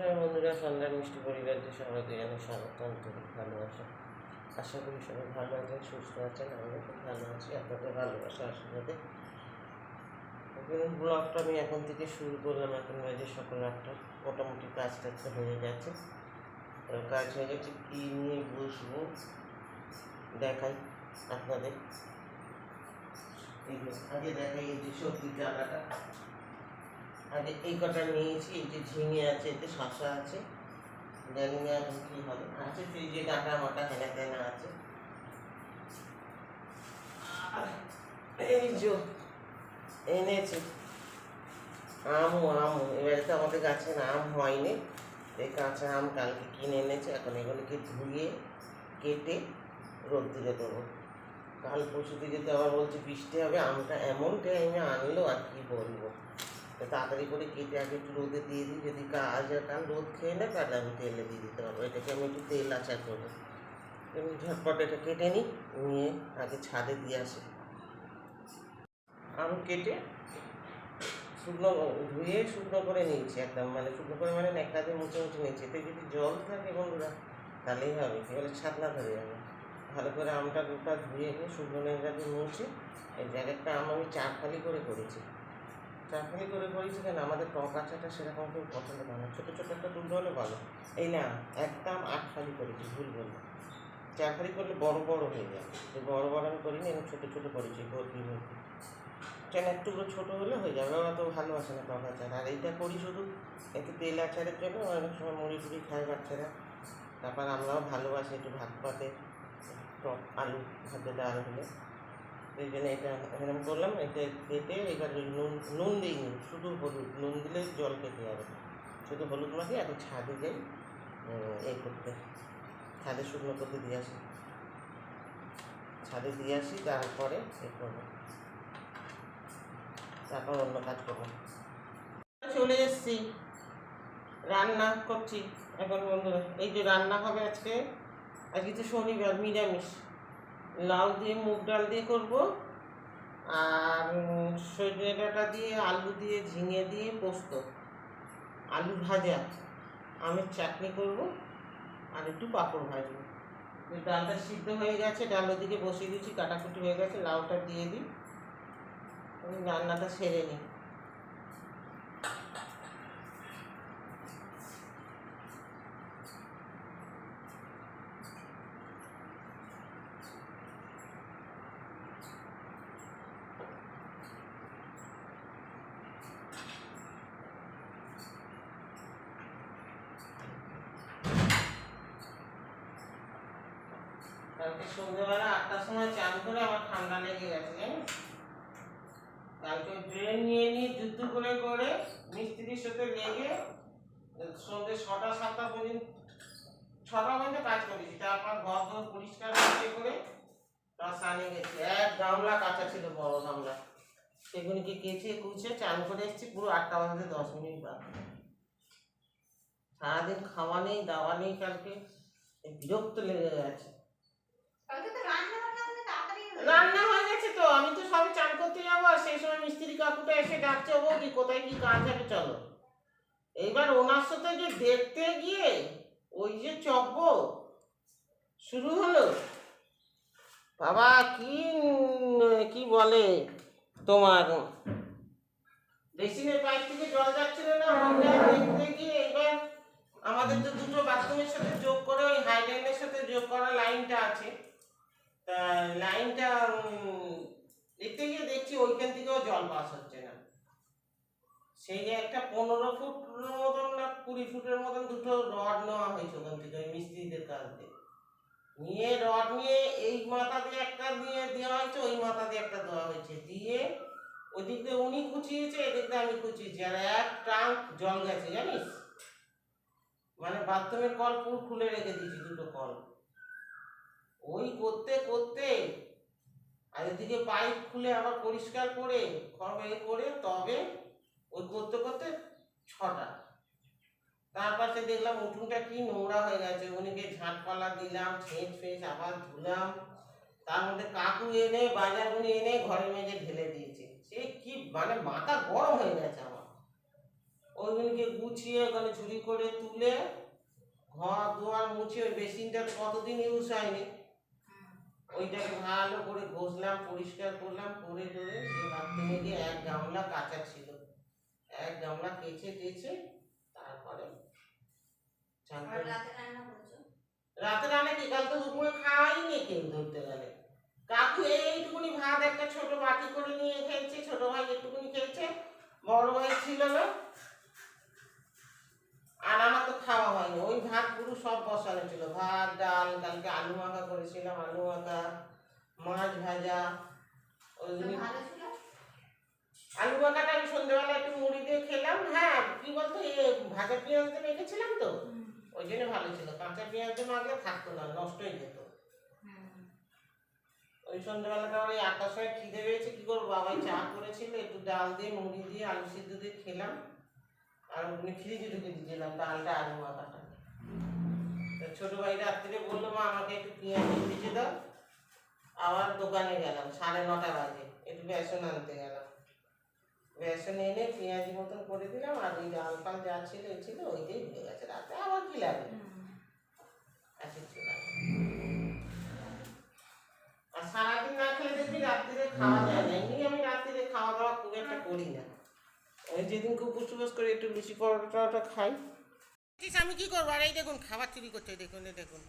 নমস্কার বন্ধুরা, সন্ধ্যা মিষ্টি পরিবারকে সবাইকে জানাই। স্বাগত আন্তরিক ভালোবাসা আশা করি সবাই ভালো আছেন, সুস্থ আছেন, আমিও খুব ভালো আছি, আপনাদের ভালোবাসা আশীর্বাদে। ব্লগটা আমি এখন থেকে শুরু করলাম, এখন বাজে সকাল আটটা। মোটামুটি কাজ টাজটা হয়ে গেছে। কাজ হয়ে গেছে, কী নিয়ে বসবো? দেখাই আপনাদের। আগে দেখাই এই যে সবজি ডালাটা। আগে এই কটা নিয়েছি, এই যে ঝিঙে আছে, এতে শশা আছে। জানি না কি হবে। আছে ফ্রিজে ডাটা মাটা হেনা তেনা আছে। আর এই যে, এনেছি। আমও আমও এবারে তো আমাদের গাছে আম হয়নি। এই কাঁচা আম কালকে কিনে এনেছে। এখন এগুলোকে ধুয়ে, কেটে রোদ দিলে দেবো। কাল পরশু দিকে তো আবার বলছে বৃষ্টি হবে। আমটা এমন টাইমে আনলো, আর কি বলব? তাড়াতাড়ি করে কেটে আগে একটু রোদে দিয়ে দিই, যদি কাজ আর কাল রোদ খেয়ে নেয় তাহলে আমি তেলে দিয়ে দিতে পারব। এটাকে আমি একটু তেল আচার করব। আমি ঝটপট এটা কেটে নিই, নিয়ে আগে ছাদে দিয়ে আসি। আম কেটে শুকনো ধুয়ে শুকনো করে নিয়েছি একদম মানে শুকনো করে মানে একটা দিয়ে মুছে মুছে নিয়েছি। এতে যদি জল থাকে বন্ধুরা, তাহলেই হবে, কি বলে ছাতনা ধরে যাবে। ভালো করে আমটা গোটা ধুয়ে শুকনো দিয়ে মুছে, এই জায়গাটা আম আমি চার ফালি করে করেছি। চারফালি করে করেছি কেন? আমাদের টক আচারটা সেরকম কেউ পছন্দ করে না। ছোটো ছোটো একটা তুলতে হলে ভালো এই না, একদম আট ফালি করেছি ভুল চার ফালি করলে বড় বড় হয়ে যায়। তো বড় বড় আমি করিনি, আমি ছোটো ছোটো করেছি, ভর্তি ভর্তি। কেন? একটু ছোটো হলে হয়ে যাবে। ওরা তো ভালোবাসে না টক আচার। আর এইটা করি শুধু একটু তেল আচারের জন্য অনেক সময় মুড়ি টুড়ি খায় বাচ্চারা। তারপর আমরাও ভালোবাসি একটু ভাত পাতে, টক আলু ভাতে ডাল হলে। এই জন্য এটা এরকম করলাম এটা কেটে এবার নুন নুন দিইনি শুধু হলুদ, নুন দিলে জল কেটে যাবে। শুধু হলুদ মাখি এখন ছাদে যাই এই করতে। ছাদে শুকনো করতে দিয়ে আসি। ছাদে দিয়ে আসি, তারপরে এ করব। তারপর অন্য কাজ করব। চলে এসছি। রান্না করছি। এখন বন্ধুরা, এই যে রান্না হবে আজকে আজকে তো শনিবার, নিরামিষ। লাউ দিয়ে, মুগ ডাল দিয়ে করব। আর সজনে ডাঁটা দিয়ে, আলু দিয়ে, ঝিঙে দিয়ে পোস্ত। আলু ভাজা। আমের চাটনি করব আর একটু পাঁপড় ভাজবো। ডালটা সিদ্ধ হয়ে গেছে, ডাল ওদিকে বসিয়ে দিয়েছি কাটাকুটি হয়ে গেছে, লাউটা দিয়ে দিই। আমি রান্নাটা সেরে নিই। কালকে সন্ধ্যেবেলা আটটার সময় চান করে আমার ঠান্ডা লেগে গেছে, জানিস? কালকে ড্রেন নিয়ে নিয়ে যুদ্ধ করে করে মিস্ত্রির সাথে লেগে সন্ধ্যে ছটা, সাতটা পর্যন্ত, ছটা পর্যন্ত কাজ করেছি। তারপর ঘর ঘর পরিষ্কার করে তার সানে গেছি। এক গামলা কাঁচা ছিল, বড় গামলা। সেগুলিকে কেচে কুচে চান করে এসেছি, পুরো আটটা বাজতে দশ মিনিট বাকি। সারাদিন খাওয়া নেই, দাওয়া নেই কালকে। বিরক্ত লেগে গেছে। রান্না হয়ে গেছে। তো, আমি তো সবে চান করতে যাব, আর সেই সময় মিস্ত্রি কাকুটা এসে ডাকছে বৌদি, কোথায় কি কাজ হবে চলো। এইবার ওনার সাথে যে দেখতে গিয়ে ওই যে চব্য শুরু হলো। বাবা, কি কি বলে তোমার? বেসিনের পাইপ থেকে জল যাচ্ছিল না ওইটা দেখতে গিয়ে এবার আমাদের তো দুটো বাথরুমের সাথে যোগ করে, ওই হাইলাইনের সাথে যোগ করা লাইনটা আছে। লাইনটা দেখতে গিয়ে দেখছি ওইখান থেকেও জল পাস হচ্ছে না। সেই যে একটা পনেরো ফুট মতন না, কুড়ি ফুটের মতন দুটো রড নেওয়া হয়েছে ওখান থেকে ওই মিস্ত্রিদের কাছ নিয়ে রড নিয়ে এই মাথা দিয়ে একটা দিয়ে দেওয়া হয়েছে, ওই মাথা দিয়ে একটা দেওয়া হয়েছে। দিয়ে ওদিক দিয়ে উনি খুঁচিয়েছে, এদিক দিয়ে আমি খুঁচিয়েছি। আর এক ট্রাঙ্ক জল গেছে, জানিস? মানে বাথরুমের কল পুরো খুলে রেখে দিয়েছি, দুটো কল। ওই করতে করতে আর এদিকে পাইপ খুলে আবার পরিষ্কার করে খড় করে, তবে ওই করতে করতে ছটা। তারপরে দেখলাম উঠোনটা কি নোংরা হয়ে গেছে। উনিকে ঝাঁটপালা দিলাম, ছেঁচ ফেঁচ আবার ধুলাম। তার মধ্যে কাকু এনে, বাজারগুলি এনে ঘরে মেঝে ঢেলে দিয়েছে। সে কি মানে মাথা গরম হয়ে গেছে আমার। ওইগুলিকে গুছিয়ে ওখানে ঝুড়ি করে তুলে ঘর দুয়ার মুছে ওই বেসিনটা কতদিন ইউজ হয়নি। ওইটাকে ভালো করে ঘষলাম পরিষ্কার করলাম করে টরে যে গিয়ে এক গামলা কাঁচা ছিল এক গামলা কেচে টেচে তারপরে রাতে রান্না কি? কাল তো দুপুরে খাওয়াই নেই কেউ ধরতে গেলে। কাকু এইটুকুনি ভাত একটা ছোট বাটি করে নিয়ে খেয়েছে ছোট ভাই একটুকুনি খেয়েছে বড় ভাই ছিল না। আর আমার তো খাওয়া হয়নি। ওই ভাত পুরো সব বসানো ছিল। ভাত ডাল কালকে আলু মাখা করেছিলাম আলু মাখা মাছ ভাজা আলু মাখাটা আমি সন্ধ্যেবেলা একটু মুড়ি দিয়ে খেলাম। হ্যাঁ কি বলতো এ ভাজা পেঁয়াজ দিয়ে মেখেছিলাম তো। ওই জন্য ভালো ছিল। কাঁচা পেঁয়াজ দিয়ে মাখলে থাকতো না নষ্ট হয়ে যেত ওই সন্ধ্যাবেলাটা ওই আটটার সময় খিদে পেয়েছে কি করব? বাবাই চা করেছিল একটু ডাল দিয়ে মুড়ি দিয়ে আলু সিদ্ধ দিয়ে খেলাম। আর ওখানে ফ্রিজে ঢুকে দিয়েছিলাম ডালটা আলু তো ছোট ভাই রাত্রিরে বলল মা আমাকে একটু পেঁয়াজ ভেজে দাও। আবার দোকানে গেলাম সাড়ে নটা বাজে। একটু বেসন আনতে গেলাম। বেসন এনে পেঁয়াজি মতন করে দিলাম আর ওই ডাল ফাল যা ছিল এই ছিল ওইটাই হয়ে গেছে। রাতে আবার কি লাগে। আর সারাদিন না খেলে দেখবি রাত্রিরে খাওয়া যায় না। এমনি আমি রাত্রিরে খাওয়া দাওয়া খুব একটা করি না। ওই যেদিন খুব উপোস করে একটু লুচি পরোটা খাই। আমি কি করব? আর এই দেখুন, খাবার চুরি করছে দেখুন দেখুন।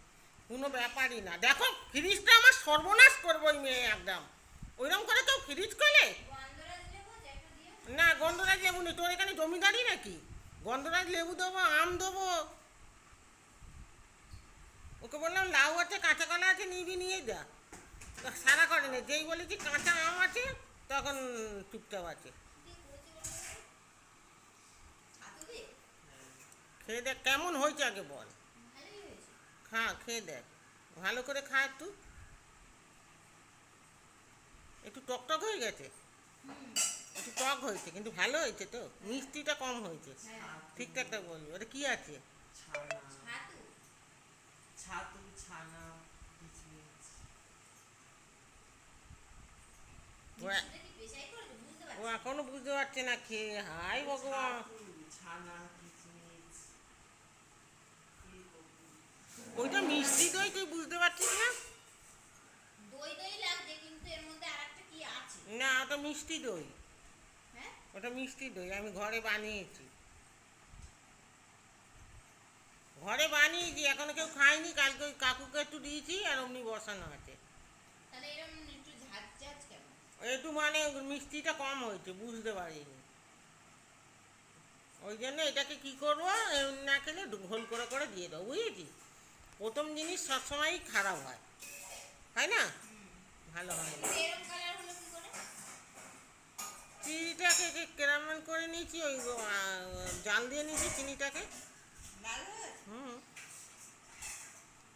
কোনো ব্যাপারই না। দেখো, ফ্রিজটা আমার সর্বনাশ করব ওই মেয়ে একদম। ওইরকম করে কেউ ফ্রিজ করলে না, গন্ধরাজ লেবু নেই। তোর এখানে জমিদারি নাকি? গন্ধরাজ লেবু দেবো, আম দেবো। ওকে বললাম, লাউ আছে, কাঁচা কলা আছে, নিবি, নিয়ে যা। সারা করে না যেই বলেছি কাঁচা আম আছে, তখন চুপচাপ আছে কি করেছি বলো তো? ছাতু দিয়ে খেয়ে দেখ কেমন হয়েছে আগে বল। খা খেয়ে দেখ। ভালো করে খা একটু। একটু টক টক হয়ে গেছে? একটু টক হয়েছে কিন্তু ভালো হয়েছে তো? মিষ্টিটা কম হয়েছে। হ্যাঁ ঠিকঠাকটা বলবি। ওটা কি আছে? ছাতু। ছাতু ছানা ও এখনও বুঝতে পারছে না খেয়ে হাই ভগবান। ছানা ওইটা মিষ্টি দই তুই বুঝতে পারছিস না? দই দই লাগছে কিন্তু এর মধ্যে আরেকটা কি আছে? না ওটা মিষ্টি দই। হ্যাঁ? ওটা মিষ্টি দই আমি ঘরে বানিয়েছি। ঘরে বানিয়েছি এখনও কেউ খায়নি কালকে ওই কাকুকে একটু দিয়েছি আর অমনি বসানো আছে। তাহলে এরকম একটু ঝাঁজ ঝাঁজ কেন একটু মানে মিষ্টিটা কম হয়েছে বুঝতে পারিনি। ওই জন্য এটাকে কি করব না খেলে ঘোল করে করে দিয়ে দেবো বুঝেছিস? প্রথম জিনিস সবসময়ই খারাপ হয়। তাই না? ভালো হয় না। চিনিটাকে কেরামেল করে নিয়েছি ওই জাল দিয়ে নিয়েছি চিনিটাকে। হুম।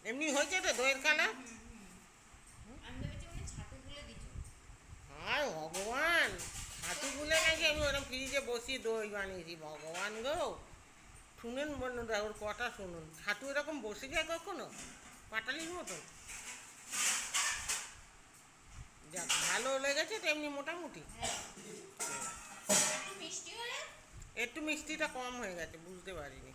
এমনি হয়েছে তো দইয়ের কালার হায় ভগবান! হাঁটু গুলে নাকি আমি ওরকম ফ্রিজে বসিয়ে দই বানিয়েছি ভগবান গো! শুনুন বন্ধুরা ওর কথা শুনুন। ছাতু এরকম বসে যায় কখনো? পাটালির মতন। যাক ভালো লেগেছে তো এমনি মোটামুটি। হ্যাঁ একটু মিষ্টি হলে একটু মিষ্টিটা কম হয়ে গেছে বুঝতে পারিনি।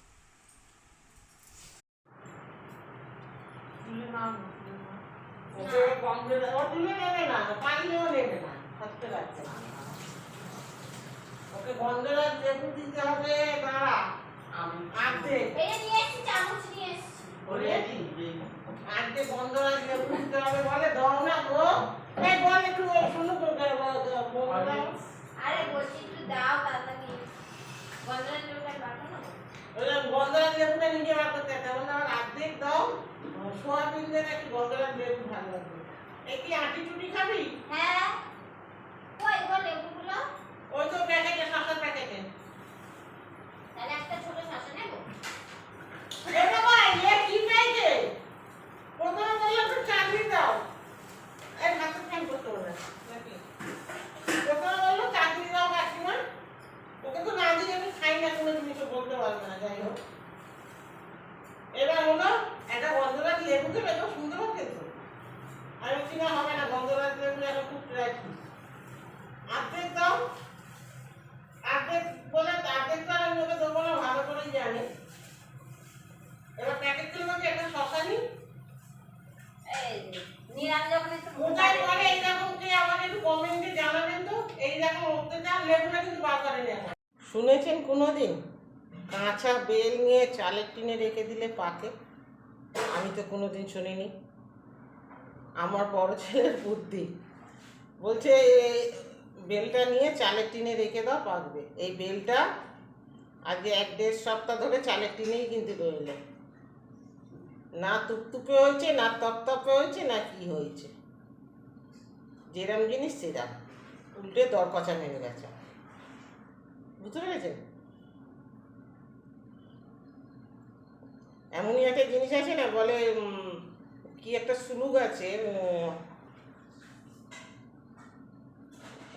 ওকে বন্ধরাজ লেবু দিতে হবে দাঁড়া। আনতে। এটা নিয়ে এসেছি চামচ নিয়ে এসেছি। ওরে আনতে বন্ধরাজ লেবু দিতে হবে বলে দাও না গো। এই বল একটু শুনো আরে। বলছি একটু দাও তাড়াতাড়ি গন্ধরাজ লেবুটা পাঠো না। ওই গন্ধরাজ লেবুটা নিজে বার করতে বললাম আমার অর্ধেক দাও। সোয়াবিন দিয়ে নাকি লেবু ভালো লাগবে। এই কি আটি টুটি খাবি? হ্যাঁ। কই গো লেবুগুলো? ওই তো প্যাকেটে শসার প্যাকেটে। এবার হলো একটা হবে। না গন্ধরাজ লেবু এখন খুব রাখি অর্ধেক দাও অর্ধেক বলে অর্ধেক তো আর আমি ওকে দেবো কোনোদিন কাঁচা বেল নিয়ে চালের টিনে রেখে দিলে পাকে। আমি তো কোনোদিন শুনিনি। আমার বড় ছেলের বুদ্ধি। বলছে বেলটা নিয়ে চালের টিনে রেখে দাও, পাকবে। এই বেলটা আজকে এক দেড় সপ্তাহ ধরে চালের টিনেই কিন্তু রইল। না তুপতুপে হয়েছে, না তপতপে হয়েছে, না কি হয়েছে। যেরম জিনিস সেরাম। উল্টে দরকচা নেমে গেছে। বুঝতে পেরেছেন? এমনই একটা জিনিস আছে না, বলে কি একটা সুলুক আছে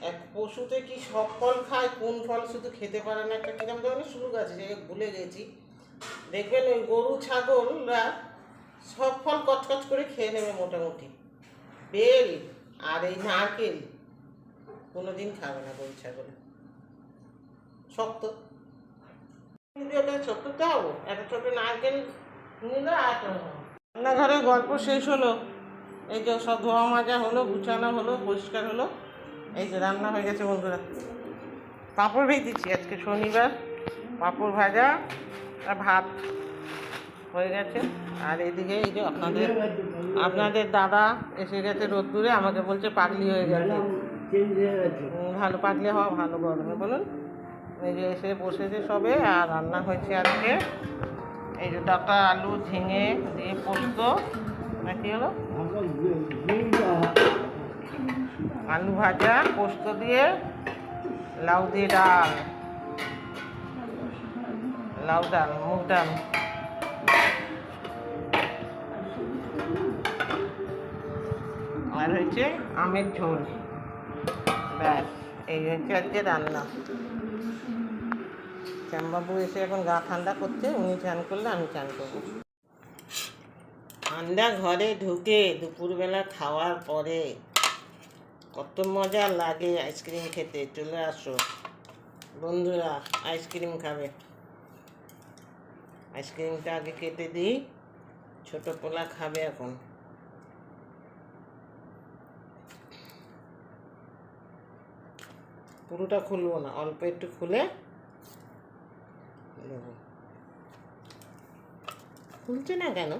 এক পশুতে কি সব ফল খায়, কোন ফল শুধু খেতে পারে না, একটা কিরম ধরনের সুলুক আছে যে ভুলে গেছি। দেখবেন ওই গরু ছাগলরা সব ফল কচকচ করে খেয়ে নেবে মোটামুটি। বেল আর এই নারকেল কোনোদিন খাবে না গরু, ছাগল। শক্ত। একটা ছোট্ট দাও একটা ছোট নারকেল রান্নাঘরে গল্প শেষ হলো। এই যে সব ধোয়া মাজা হলো, গুছানো হলো, পরিষ্কার হলো। এই যে রান্না হয়ে গেছে বন্ধুরা। পাঁপড় ভেজেছি আজকে শনিবার। পাঁপড় ভাজা আর ভাত হয়ে গেছে। আর এদিকে এই যে আপনাদের আপনাদের দাদা এসে গেছে রোদ্দুরে, আমাকে বলছে পাগলি হয়ে গেছে। ভালো পাগলি হওয়া ভালো গরমে, বলুন। এই যে এসে বসেছে সবে, আর রান্না হয়েছে আজকে। এই যে ডাটা, আলু, ঝিঙে, দিয়ে পোস্ত না কি হলো? আলু ভাজা, পোস্ত দিয়ে লাউ দিয়ে ডাল। লাউ ডাল, মুগ ডাল। আর হচ্ছে আমের ঝোল। ব্যাস, এই হচ্ছে আজকে রান্না। শ্যামবাবু এসে এখন গা ঠান্ডা করছে, উনি চান করলে আমি চান করব। ঠান্ডা ঘরে ঢুকে দুপুরবেলা খাওয়ার পরে কত মজা লাগে আইসক্রিম খেতে, চলে আসো। বন্ধুরা, আইসক্রিম খাবে। আইসক্রিমটা আগে কেটে দিই, ছোট পোলা খাবে এখন। পুরোটা খুলবো না, অল্প একটু খুলে খুলছে না কেন?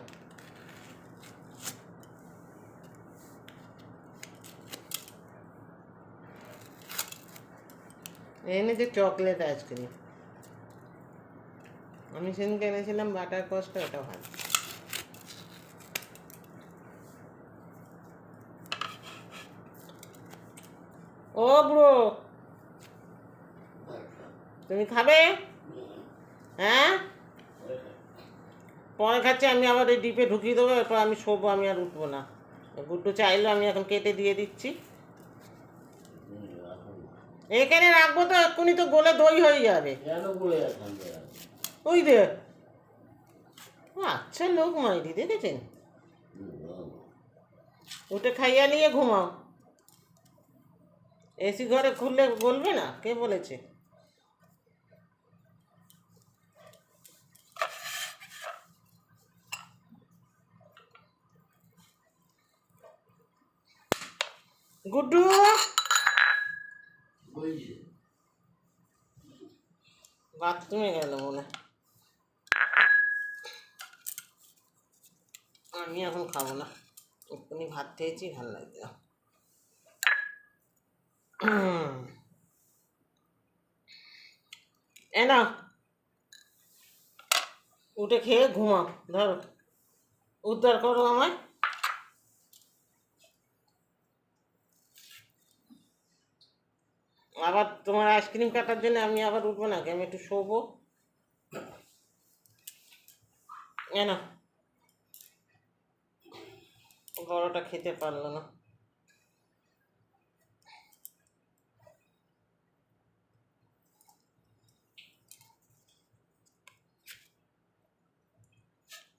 এনেছে চকলেট আইসক্রিম আমি সেদিনকে এনেছিলাম বাটার কস্ট ওটা ভালো। ও ব্রো, তুমি খাবে? হ্যাঁ? পরে খাচ্ছে আমি আবার এই ডিপে ঢুকিয়ে দেবো এরপর আমি শোবো আমি আর উঠবো না। গুড্ডু চাইলো আমি এখন কেটে দিয়ে দিচ্ছি। এখানে রাখব তো এক্ষুনি তো গোলে দই হয়ে যাবে। ওই দে আচ্ছা লোক মাইরি দেখেছেন? উঠে খাইয়া নিয়ে ঘুমাও। এসি ঘরে খুললে বলবে না? কে বলেছে? গুড্ডু। বাথরুমে গেল মনে আমি এখন খাব না। এক্ষুনি ভাত খেয়েছি, ভালো লাগছে না। এ না। উঠে খেয়ে ঘুমাও, ধরো। উদ্ধার করো আমায় আবার তোমার আইসক্রিম কাটার জন্য আমি আবার উঠবো নাকি আমি একটু শোবো। না বড়টা খেতে পারল না।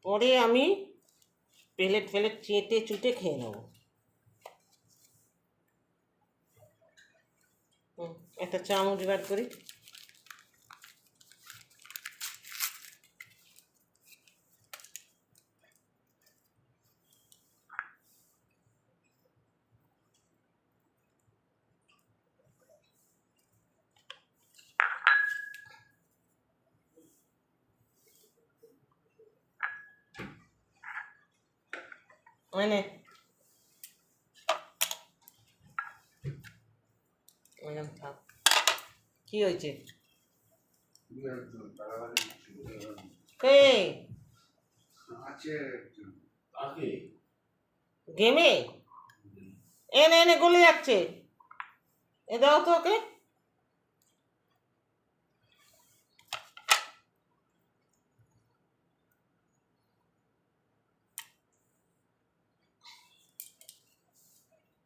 পরে আমি প্লেট ফেলেট চেটে চুটে খেয়ে নেব। একটা চামচ বার করি মানে কি হয়েছে? কে? গেমে? এনে এনে গলে যাচ্ছে এ দাও তো ওকে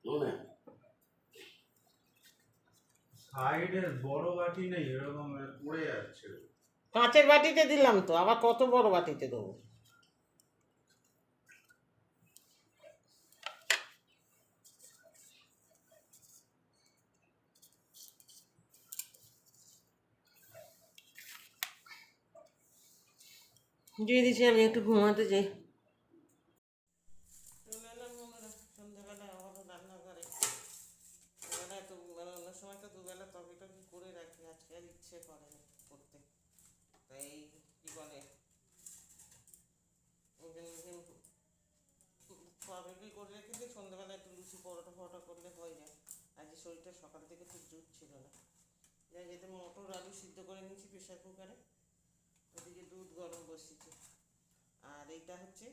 শোনে কাঁচের বাটিতে দিলাম তো, আবার কত বড় বাটিতে দেবো? দিয়ে দিচ্ছি আমি একটু ঘুমাতে যাই চলে এলাম বন্ধুরা সন্ধ্যেবেলায় আবারও রান্না করে এবেলায় তো মানে অন্য সময় তো দুবেলা তবে টবে করে রাখি আজকে আর ইচ্ছে করে না করতে তাই কি বলে তরকারি করে রেখে দিয়ে সন্ধ্যেবেলা একটু লুচি পরোটা ফরোটা করলে হয়ে যায়। আজকে শরীরটা সকাল থেকে খুব জুট ছিল না। যাই যেতে মটর আলু সিদ্ধ করে নিয়েছি প্রেশার কুকারে। ওদিকে দুধ গরম বসিয়েছি। আর এইটা হচ্ছে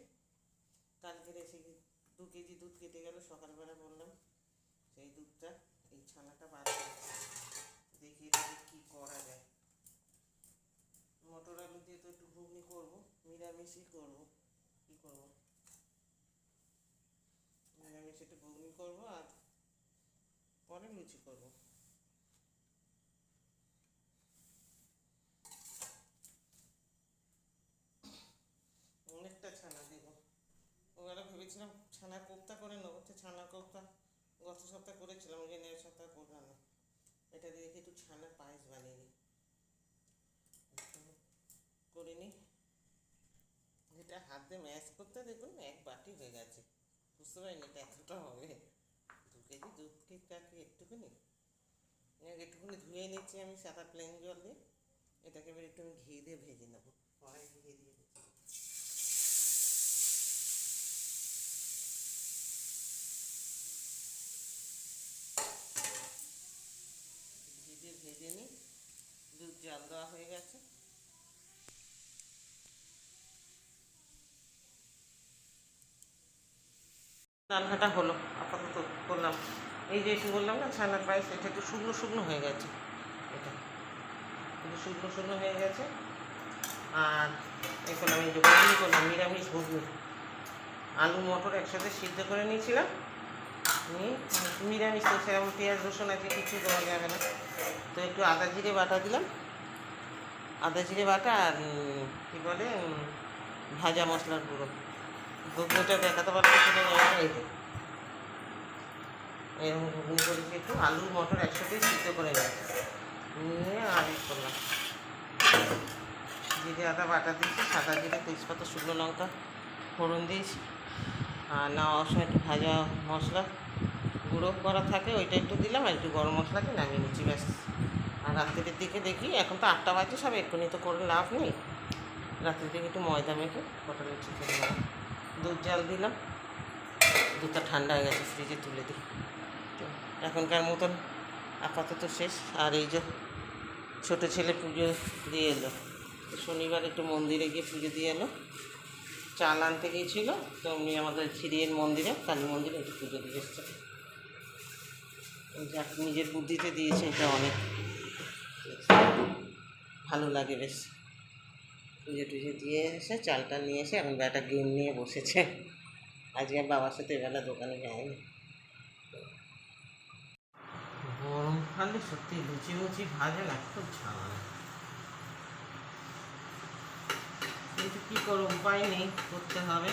কালকে এসে দু কেজি দুধ কেটে গেল, সকালবেলা বললাম। সেই দুধটা, এই ছানাটা বার করে দেখি করা যায় মটর আলু দিয়ে তো একটু ঘুগনি করব নিরামিষই করব কী করব? নিরামিষ একটু ঘুগনি করব আর পরে লুচি করব অনেকটা ছানা দেবো ওবেলা ভেবেছিলাম ছানা কোপ্তা করে নেব ছানা কোপ্তা গত সপ্তাহ করেছিলাম ওই জন্য সপ্তাহ করলাম না এটা দিয়ে একটু ছানার পায়েস বানিয়ে নিই করে নিই এটা হাত দিয়ে ম্যাশ করতে দেখুন, এক বাটি হয়ে গেছে। বুঝতে পারিনি এটা এতটা হবে। দু কেজি দুধ কেকটাকে একটুখানি? একটুখানি ধুয়ে নিচ্ছি আমি সাদা প্লেন জল দিয়ে। এটাকে এবার একটু আমি ঘি দিয়ে ভেজে নেব। কড়াই ঘি দিয়ে দিচ্ছি ঘি দিয়ে ভেজে নিই দুধ জাল দেওয়া হয়ে গেছে রান্নাটা হলো, আপাতত করলাম। এই যে এসে বললাম না, ছানার পায়েস, এটা একটু শুকনো শুকনো হয়ে গেছে। এটা একটু শুকনো শুকনো হয়ে গেছে। আর করলাম এই যে ঘুগনি করলাম, নিরামিষ ঘুগনি। আলু, মটর একসাথে সিদ্ধ করে নিয়েছিলাম। নিয়ে নিরামিষ তো সেরকম পেঁয়াজ, রসুন আছে কিছু দেওয়া যাবে না। তো একটু আদা জিরে বাটা দিলাম। আদা জিরে বাটা আর কী বলে ভাজা মশলার গুঁড়ো। ঘুগনিটা দেখাতে যে। এরকম ঘুগনি করেছি একটু আলু, মটর একসাথে সিদ্ধ করে গেছে নিয়ে আর করলাম জিরে, আদা, বাটা দিয়েছি, সাদা জিরে, তেজপাতা, শুকনো লঙ্কা, ফোড়ন দিয়েছি। আর নেওয়ার সময় একটু ভাজা মশলা গুঁড়ো করা থাকে, ওইটা একটু দিলাম আর একটু গরম মশলা দিয়ে নামিয়ে নিচ্ছি, ব্যাস। আর রাত্রির দিকে দেখি, এখন তো আটটা বাজে, সব এক্ষুনি তো করে লাভ নেই। রাত্রির দিকে একটু ময়দা মেখে করে নেব দুধ জাল দিলাম। দুধটা ঠান্ডা হয়ে গেছে, ফ্রিজে তুলে দিই। তো এখনকার মতন আপাতত শেষ। আর এই যে ছোটো ছেলে পুজো দিয়ে এলো। শনিবার একটু মন্দিরে গিয়ে পুজো দিয়ে এলো। চাল আনতে গিয়েছিল, তো উনি আমাদের খিরিয়ের মন্দিরে, কালী মন্দিরে একটু পুজো দিয়ে এসছে। যাক নিজের বুদ্ধিতে দিয়েছে, এটা অনেক। ভালো লাগে বেশ। পুজো টুজো দিয়ে এসে চালটা নিয়ে এসে এখন একটা গেম নিয়ে বসেছে। আজকে বাবার সাথে এবেলা দোকানে যায়নি গরমকালে সত্যি লুচি মুচি ভাজে না, খুব ঝামেলা। কিন্তু কী করো উপায় নেই, করতে হবে।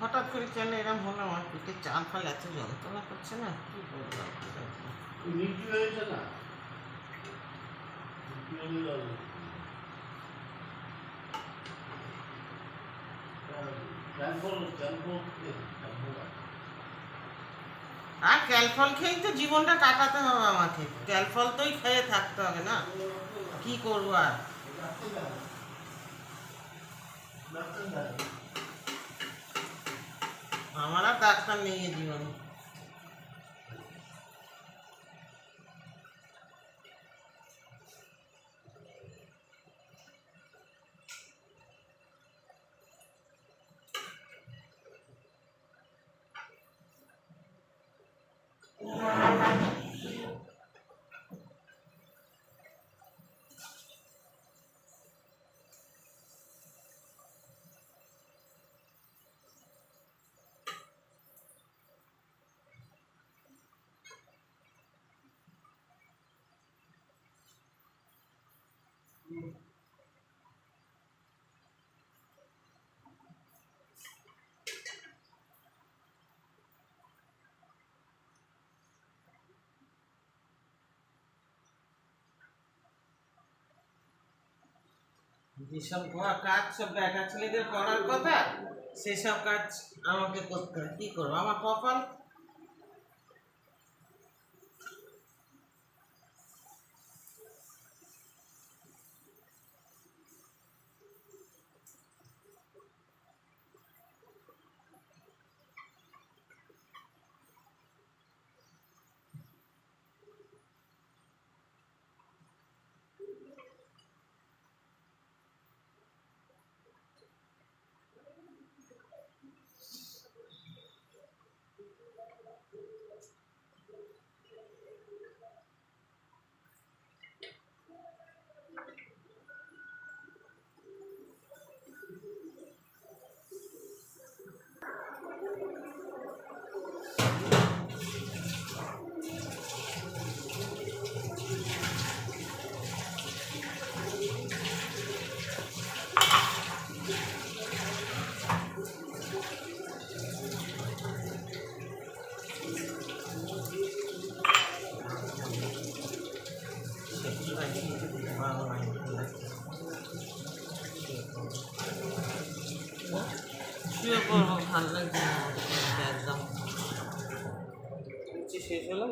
হঠাৎ করে কেন এরকম হলো? আমার পিঠে চাল ফাল এত যন্ত্রণা করছে না? কি বলব আর ক্যালফল খেয়েই তো জীবনটা কাটাতে হবে আমাকে। ক্যালফল তোই খেয়ে থাকতে হবে না। কি করব আর? ডাক্তার যাবে ডাক্তার যাবে আমার আর যেসব ঘ- কাজ সব বেটা ছেলেদের করার কথা, সেসব কাজ আমাকে করতে হয়। কি করব? আমার কপাল শুয়ে পড়ব ভালো লাগছে না আমাকে একদম হচ্ছে শেষ হলো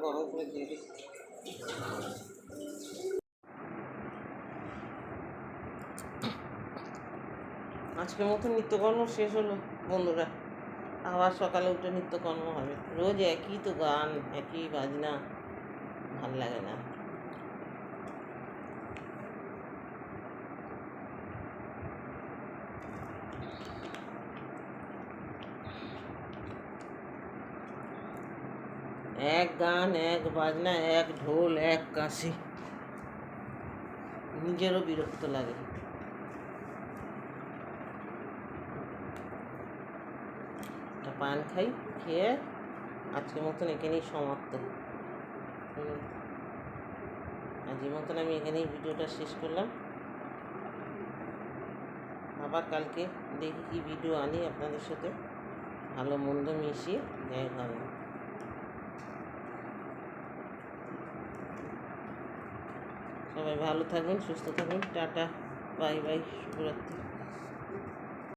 চাটা করে দিয়ে আজকের মতো নিত্যকর্ম শেষ হলো, বন্ধুরা। আবার সকালে উঠে নিত্যকর্ম হবে। রোজ একই তো গান, একই বাজনা। ভালো লাগে না। এক গান, এক বাজনা, এক ঢোল, এক কাশি। নিজেরও বিরক্ত লাগে। একটা পান খাই, খেয়ে আজকের মতন এখানেই সমাপ্ত। আজকের মতন আমি এখানেই ভিডিওটা শেষ করলাম। আবার কালকে দেখি কি ভিডিও আনি আপনাদের সাথে। ভালো মন্দ মিশিয়ে যাই হবে। সবাই ভালো থাকুন সুস্থ থাকুন টাটা বাই বাই শুভরাত্রি।